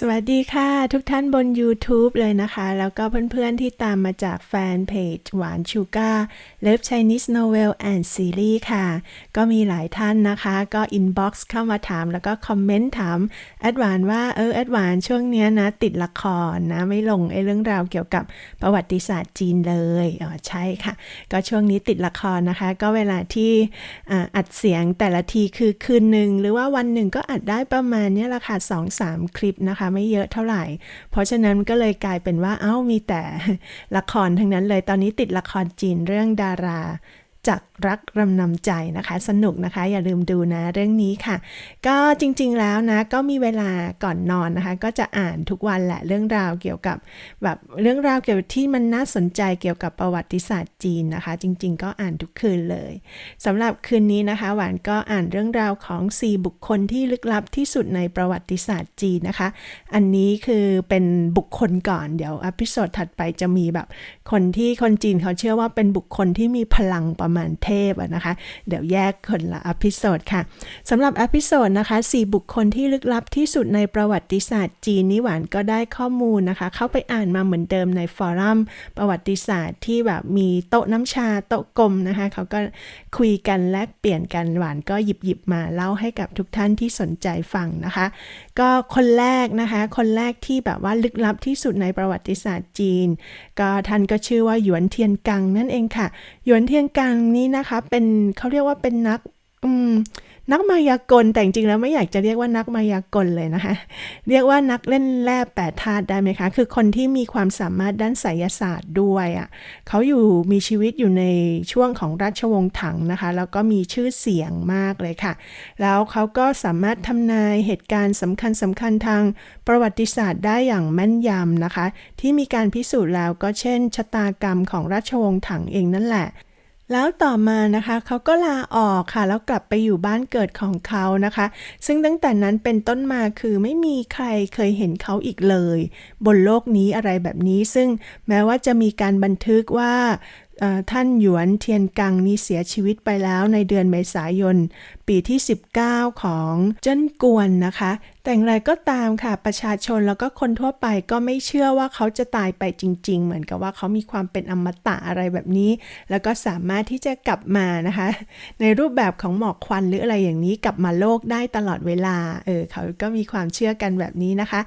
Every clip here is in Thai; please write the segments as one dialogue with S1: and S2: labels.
S1: สวัสดีค่ะทุกท่านบน YouTube เลยนะคะ แล้วก็เพื่อนๆที่ตามมาจากแฟนเพจหวานชูก้า Love Chinese Novel and Series ค่ะ ก็มีหลายท่านนะคะ ก็อินบ็อกซ์เข้ามาถามแล้วก็คอมเมนต์ถามแอดวานว่า เออแอดวานช่วงเนี้ยนะ ติดละครนะ ไม่ลงไอ้เรื่องราวเกี่ยวกับประวัติศาสตร์จีนเลยอ๋อใช่ค่ะ ก็ช่วงนี้ติดละครนะคะ ก็เวลาที่อ,อัดเสียงแต่ละทีคือคืนหนึ่งหรือว่าวันหนึ่งก็อัดได้ประมาณเนี้ยละค่ะสองสามคลิปนะคะไม่เยอะเท่าไหร่ เพราะฉะนั้นก็เลยกลายเป็นว่า เอ้ามีแต่ละครทั้งนั้นเลยตอนนี้ติดละครจีนเรื่องดารา จากรักรำนำใจนะคะ สนุกนะคะ อย่าลืมดูนะเรื่องนี้ค่ะ ก็จริงๆแล้วนะก็มีเวลาก่อนนอนนะคะ ก็จะอ่านทุกวันแหละเรื่องราวเกี่ยวกับแบบเรื่องราวเกี่ยวกับที่มันน่าสนใจเกี่ยวกับประวัติศาสตร์จีนนะคะ จริง ๆ ก็อ่านทุกคืนเลยสำหรับคืนนี้นะคะ หวานก็อ่านเรื่องราวของ 4 บุคคลที่ลึกลับที่สุดในประวัติศาสตร์จีนนะคะ อันนี้คือเป็นบุคคลก่อนเดี๋ยวอพิโซดถัดไปจะมีแบบ คนที่คนจีนเขาเชื่อว่าเป็นบุคคลที่มีพลังประมานเทพอะนะคะ เดี๋ยวแยกคนละอพิโซดค่ะสำหรับอพิโซดนะคะ4บุคคลที่ลึกลับที่สุดในประวัติศาสตร์จีนนิหวานก็ได้ข้อมูลนะคะ เข้าไปอ่านมาเหมือนเดิมในฟอรัมประวัติศาสตร์ที่แบบมีโต๊ะน้ำชาโต๊ะกลมนะคะเขาก็ คุยกันแลกเปลี่ยนกันหวานก็หยิบหยิบมาเล่าให้กับทุกท่านที่สนใจฟังนะคะ ก็คนแรกนะคะ คนแรกที่แบบว่าลึกลับที่สุดในประวัติศาสตร์จีน ก็ท่านก็ชื่อว่าหยวนเทียนกังนั่นเองค่ะ หยวนเทียนกังนี้นะคะเป็นเขาเรียกว่าเป็นนักอืม นักมายากลแต่จริงๆแล้วไม่อยากจะเรียกว่านักมายากลเลยนะคะ เรียกว่านักเล่นแร่แปดธาตุได้ไหมคะ คือคนที่มีความสามารถด้านไสยศาสตร์ด้วยอะ่ะเขาอยู่มีชีวิตอยู่ในช่วงของราชวงศ์ถังนะคะ แล้วก็มีชื่อเสียงมากเลยค่ะ แล้วเขาก็สามารถทำนายเหตุการณ์สำคัญสำคัญทางประวัติศาสตร์ได้อย่างแม่นยำนะคะ ที่มีการพิสูจน์แล้วก็เช่นชะตากรรมของราชวงศ์ถังเองนั่นแหละ แล้วต่อมานะคะเขาก็ลาออกค่ะ แล้วกลับไปอยู่บ้านเกิดของเขานะคะ ซึ่งตั้งแต่นั้นเป็นต้นมาคือไม่มีใครเคยเห็นเขาอีกเลย บนโลกนี้อะไรแบบนี้ ซึ่งแม้ว่าจะมีการบันทึกว่าท่านหยวนเทียนกังนี้เสียชีวิตไปแล้วในเดือนเมษายน ปีที่ 19 ของเจิ้นกวนนะคะ แต่อย่างไรก็ตามค่ะ ประชาชนแล้วก็คนทั่วไปก็ไม่เชื่อว่าเขาจะตายไปจริง ๆ เหมือนกับว่าเขามีความเป็นอมตะอะไรแบบนี้ แล้วก็สามารถที่จะกลับมานะคะ ในรูปแบบของหมอกควันหรืออะไรอย่างนี้กลับมาโลกได้ตลอดเวลาเออเขาก็มีความเชื่อกันแบบนี้นะคะ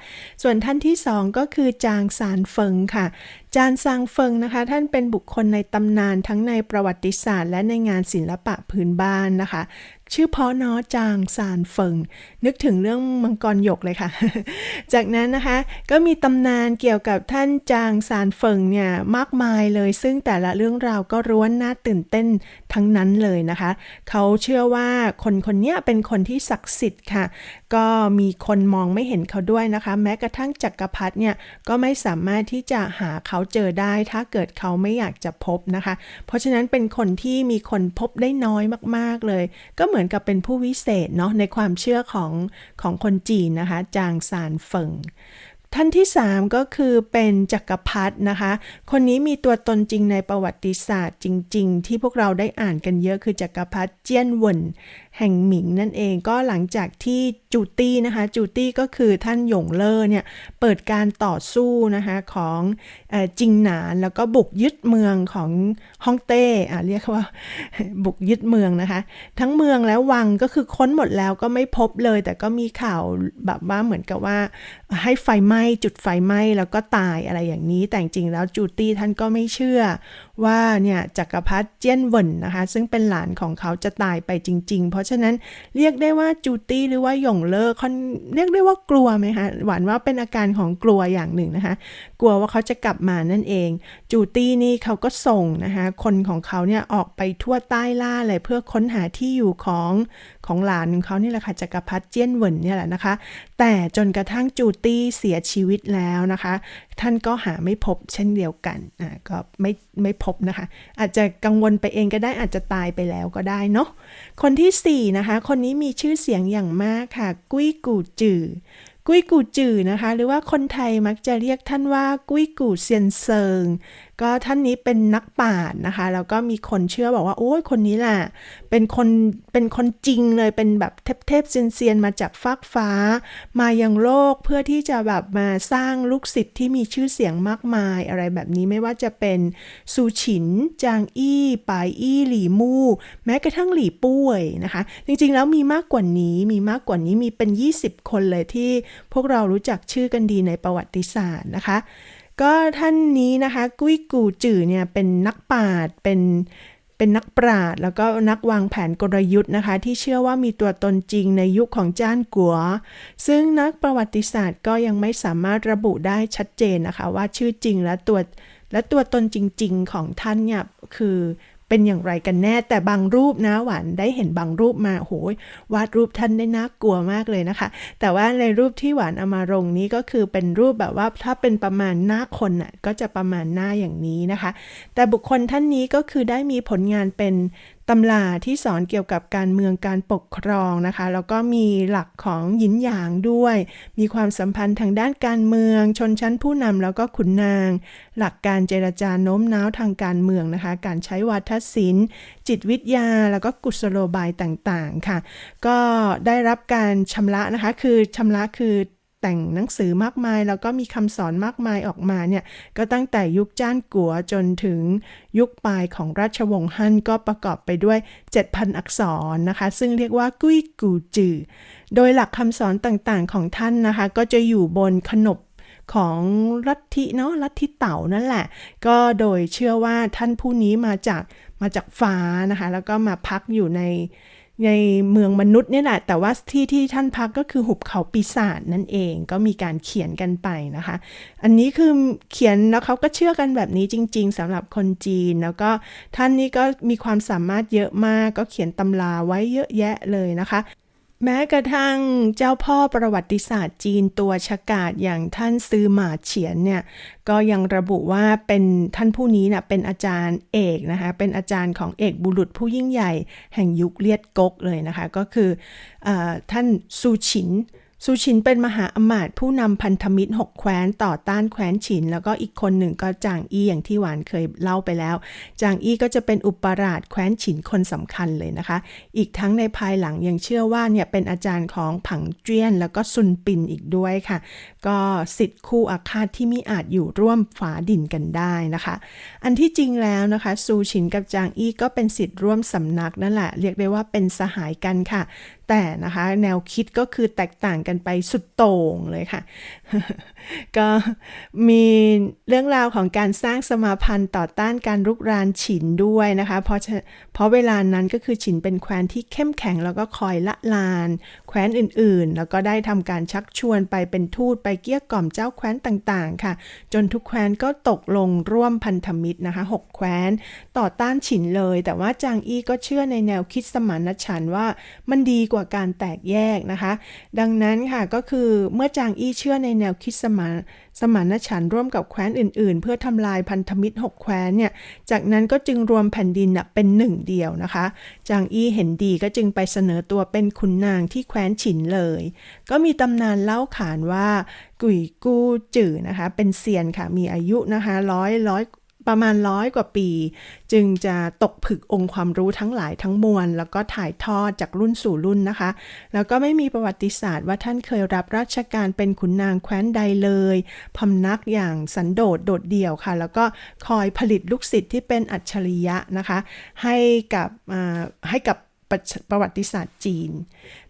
S1: ส่วนท่านที่สองก็คือจางซานเฟิงค่ะ จานซางเฟิงนะคะ ท่านเป็นบุคคลในตำนานทั้งในประวัติศาสตร์ และในงานศิลปะพื้นบ้านนะคะ ชื่อเพาะเนาะจางซานเฟิง นึกถึงเรื่องมังกรหยกเลยค่ะ จากนั้นนะคะก็มีตำนานเกี่ยวกับท่านจางซานเฟิงเนี่ยมากมายเลย ซึ่งแต่ละเรื่องราวก็ร้วนน่าตื่นเต้นทั้งนั้นเลยนะคะ เขาเชื่อว่าคนคนนี้เป็นคนที่ศักดิ์สิทธิ์ค่ะ ก็มีคนมองไม่เห็นเขาด้วยนะคะ แม้กระทั่งจักรพรรดิเนี่ยก็ไม่สามารถที่จะหาเขาเจอได้ ถ้าเกิดเขาไม่อยากจะพบนะคะ เพราะฉะนั้นเป็นคนที่มีคนพบได้น้อยมากๆเลย ก็เหมือนกับเป็นผู้วิเศษเนาะในความเชื่อของของคนจีนนะคะ จางซานเฟิง ท่านที่ 3 ก็คือเป็นจักรพรรดินะคะ คนนี้มีตัวตนจริงในประวัติศาสตร์จริง ๆ ที่พวกเราได้อ่านกันเยอะคือจักรพรรดิเจี้ยนหวนแห่งหมิงนั่นเองก็หลังจากที่จูตี้นะคะจูตี้ก็คือท่านหยงเล่อเนี่ยเปิดการต่อสู้นะคะของอจิงหนานแล้วก็บุกยึดเมืองของฮ่องเต้อะเรียกว่าบุกยึดเมืองนะคะ ทั้งเมืองและวังก็คือค้นหมดแล้วก็ไม่พบเลย แต่ก็มีข่าวแบบว่าเหมือนกับว่าให้ไฟไหม้จุดไฟไหม้แล้วก็ตายอะไรอย่างนี้ แต่จริงๆแล้วจูตี้ท่านก็ไม่เชื่อ ว่าเนี่ยจักรพรรดิเจี้ยนเหวินนะคะ ซึ่งเป็นหลานของเขาจะตายไปจริง ๆ เพราะฉะนั้นเรียกได้ว่าจูตี้หรือว่าหยงเลอค่อนเรียกได้ว่ากลัวไหมคะหวานว่าเป็นอาการของกลัวอย่างหนึ่งนะคะ กลัวว่าเขาจะกลับมานั่นเอง จูตี้นี่เขาก็ส่งนะคะคนของเขาเนี่ยออกไปทั่วใต้ล่าเลยเพื่อค้นหาที่อยู่ของ ของหลานของเขานี่แหละค่ะจักรพรรดิเจี้ยนเหวินเนี่ยแหละนะคะ แต่จนกระทั่งจูตี้เสียชีวิตแล้วนะคะ ท่านก็หาไม่พบเช่นเดียวกันอ่าก็ไม่ไม่พบนะคะ อาจจะกังวลไปเองก็ได้อาจจะตายไปแล้วก็ได้เนาะคนที่ 4 นะคะ คนนี้มีชื่อเสียงอย่างมากค่ะ กุ้ยกูจือกุ้ยกูจือนะคะ หรือว่าคนไทยมักจะเรียกท่านว่ากุ้ยกูเซียนเซิง ก็ท่านนี้เป็นนักปราชญ์นะคะ แล้วก็มีคนเชื่อบอกว่า โอ้ยคนนี้แหละเป็นคนเป็นคนจริงเลยเป็นแบบเทพเทพเซียนเซียนมาจากฟากฟ้า มายังโลกเพื่อที่จะแบบมาสร้างลูกศิษย์ที่มีชื่อเสียงมากมายอะไรแบบนี้ไม่ว่าจะเป็นซูฉิน จางอี้ปายอี้หลี่มู่ แม้กระทั่งหลี่ป้วยนะคะ จริงๆแล้วมีมากกว่านี้มีมากกว่านี้มีเป็น 20 คนเลยที่พวกเรารู้จักชื่อกันดีในประวัติศาสตร์นะคะ ก็ท่านนี้นะคะกุ้ยกูจื่อเนี่ยเป็นนักปราชญ์เป็นเป็นนักปราชญ์แล้วก็นักวางแผนกลยุทธ์นะคะ ที่เชื่อว่ามีตัวตนจริงในยุคของจ้านกัว ซึ่งนักประวัติศาสตร์ก็ยังไม่สามารถระบุได้ชัดเจนนะคะ ว่าชื่อจริงและตัวและตัวตนจริง ๆ ของท่านเนี่ยคือ เป็นอย่างไรกันแน่แต่บางรูปนะหวานได้เห็นบางรูปมาโหยวาดรูปท่านได้น่ากลัวมากเลยนะคะ แต่ว่าในรูปที่หวานเอามาลงนี้ก็คือเป็นรูปแบบว่าถ้าเป็นประมาณหน้าคนน่ะก็จะประมาณหน้าอย่างนี้นะคะ แต่บุคคลท่านนี้ก็คือได้มีผลงานเป็น ตำราที่สอนเกี่ยวกับการเมืองการปกครองนะคะ แล้วก็มีหลักของหยินหยางด้วย มีความสัมพันธ์ทางด้านการเมือง ชนชั้นผู้นำแล้วก็ขุนนาง หลักการเจรจาโน้มน้าวทางการเมืองนะคะ การใช้วาทศิลป์ จิตวิทยาแล้วก็กุศโลบายต่างๆค่ะ ก็ได้รับการชำระนะคะ คือชำระคือ แต่งหนังสือมากมาย แล้วก็มีคำสอนมากมายออกมาเนี่ยก็ตั้งแต่ยุคจ้านกัวจนถึงยุคปลายของราชวงศ์ฮั่นก็ประกอบไปด้วย 7,000 อักษรนะคะ ซึ่งเรียกว่ากุ้ยกูจือโดยหลักคำสอนต่างๆของท่านนะคะ ก็จะอยู่บนขนบของลัทธิเนาะลัทธิเต่านั่นแหละ ก็โดยเชื่อว่าท่านผู้นี้มาจากมาจากฟ้านะคะ แล้วก็มาพักอยู่ใน ในเมืองมนุษย์เนี่ยแหละ แต่ว่าที่ที่ท่านพักก็คือหุบเขาปีศาจนั่นเองก็มีการเขียนกันไปนะคะ อันนี้คือเขียนแล้วเขาก็เชื่อกันแบบนี้จริง ๆสำหรับคนจีน แล้วก็ท่านนี้ก็มีความสามารถเยอะมาก ก็เขียนตำราไว้เยอะแยะเลยนะคะ แม้กระทั่งเจ้าพ่อประวัติศาสตร์จีนตัวฉกาจอย่างท่านซือหมาเฉียนเนี่ยก็ยังระบุว่าเป็นท่านผู้นี้นะเป็นอาจารย์เอกนะคะเป็นอาจารย์ของเอกบุรุษผู้ยิ่งใหญ่แห่งยุคเลียดกกเลยนะคะ ก็คืออท่านซูฉิน ซูชินเป็นมหาอมาตย์ผู้นำพันธมิตรหกแคว้นต่อต้านแคว้นฉิน แล้วก็อีกคนหนึ่งก็จางอี้อย่างที่หวานเคยเล่าไปแล้ว จางอี้ก็จะเป็นอุปราชแคว้นฉินคนสำคัญเลยนะคะ อีกทั้งในภายหลังยังเชื่อว่าเนี่ยเป็นอาจารย์ของผังเจี้ยน แล้วก็ซุนปินอีกด้วยค่ะ ก็สิทธิ์คู่อาฆาตที่มิอาจอยู่ร่วมฝาดินกันได้นะคะ อันที่จริงแล้วนะคะซูชินกับจางอี้ก็เป็นสิทธิ์ร่วมสำนักนั่นแหละ เรียกได้ว่าเป็นสหายกันค่ะ แต่นะคะแนวคิดก็คือแตกต่างกันไปสุดโต่งเลยค่ะ ก็มีเรื่องราวของการสร้างสมาพันธ์ต่อต้านการรุกรานฉินด้วยนะคะ เพราะเพราะเวลานั้นก็คือฉินเป็นแคว้นที่เข้มแข็งแล้วก็คอยละลานแคว้นอื่นๆ แล้วก็ได้ทำการชักชวนไปเป็นทูตไปเกี้ยกล่อมเจ้าแคว้นต่างๆ ค่ะ จนทุกแคว้นก็ตกลงร่วมพันธมิตรนะคะหกแคว้นต่อต้านฉินเลย แต่ว่าจางอี้ก็เชื่อในแนวคิดสมานฉันท์ว่ามันดีกว่าการแตกแยกนะคะ ดังนั้นค่ะก็คือเมื่อจางอี้เชื่อในแนวคิดสมาน สมานฉันร่วมกับแคว้นอื่น ๆ เพื่อทำลายพันธมิตรหกแคว้นเนี่ย จากนั้นก็จึงรวมแผ่นดินเป็นหนึ่งเดียวนะคะ จางอี้เห็นดีก็จึงไปเสนอตัวเป็นขุนนางที่แคว้นฉินเลย ก็มีตำนานเล่าขานว่ากุยกู้จื่อนะคะ เป็นเซียนค่ะ มีอายุนะคะร้อยร้อย ประมาณร้อยกว่าปี จึงจะตกผึกองค์ความรู้ทั้งหลายทั้งมวล แล้วก็ถ่ายทอดจากรุ่นสู่รุ่นนะคะ แล้วก็ไม่มีประวัติศาสตร์ว่าท่านเคยรับราชการเป็นขุนนางแคว้นใดเลยพำนักอย่างสันโดษโดดเดี่ยวค่ะ แล้วก็คอยผลิตลูกศิษย์ที่เป็นอัจฉริยะนะคะ ให้กับให้กับประวัติศาสตร์จีน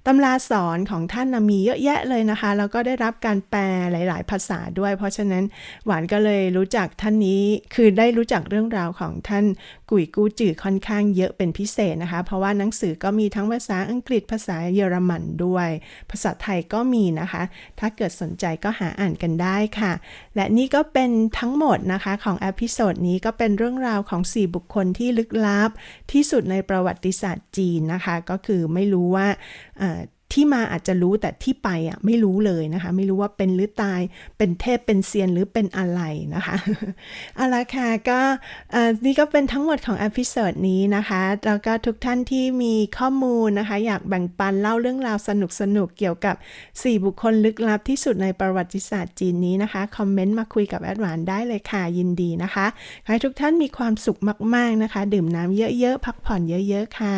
S1: ตำราสอนของท่านนะมีเยอะแยะเลยนะคะ แล้วก็ได้รับการแปลหลาย ๆ ภาษาด้วย เพราะฉะนั้นหวานก็เลยรู้จักท่านนี้ คือได้รู้จักเรื่องราวของท่านกุยกู้จื่อค่อนข้างเยอะเป็นพิเศษนะคะ เพราะว่าหนังสือก็มีทั้งภาษาอังกฤษภาษาเยอรมันด้วย ภาษาไทยก็มีนะคะ ถ้าเกิดสนใจก็หาอ่านกันได้ค่ะ และนี่ก็เป็นทั้งหมดนะคะของอพิโซดนี้ก็เป็นเรื่องราวของ 4 บุคคลที่ลึกลับ ที่สุดในประวัติศาสตร์จีนนะคะ ก็คือไม่รู้ว่า ที่มาอาจจะรู้แต่ที่ไปอะไม่รู้เลยนะคะ ไม่รู้ว่าเป็นหรือตายเป็นเทพเป็นเซียนหรือเป็นอะไรนะคะเอาละค่ะก็นี่ก็เป็นทั้งหมดของอพิโซดนี้นะคะแล้วก็ทุกท่านที่มีข้อมูลนะคะ อยากแบ่งปันเล่าเรื่องราวสนุกๆเกี่ยวกับ 4 บุคคลลึกลับที่สุดในประวัติศาสตร์จีนนี้นะคะคอมเมนต์มาคุยกับแอดวานได้เลยค่ะยินดีนะคะขอให้ทุกท่านมีความสุขมาก ๆนะคะ ดื่มน้ำเยอะๆพักผ่อนเยอะ ๆ ค่ะ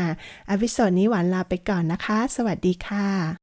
S1: อพิโซดนี้หวานลาไปก่อนนะคะ สวัสดีค่ะ啊。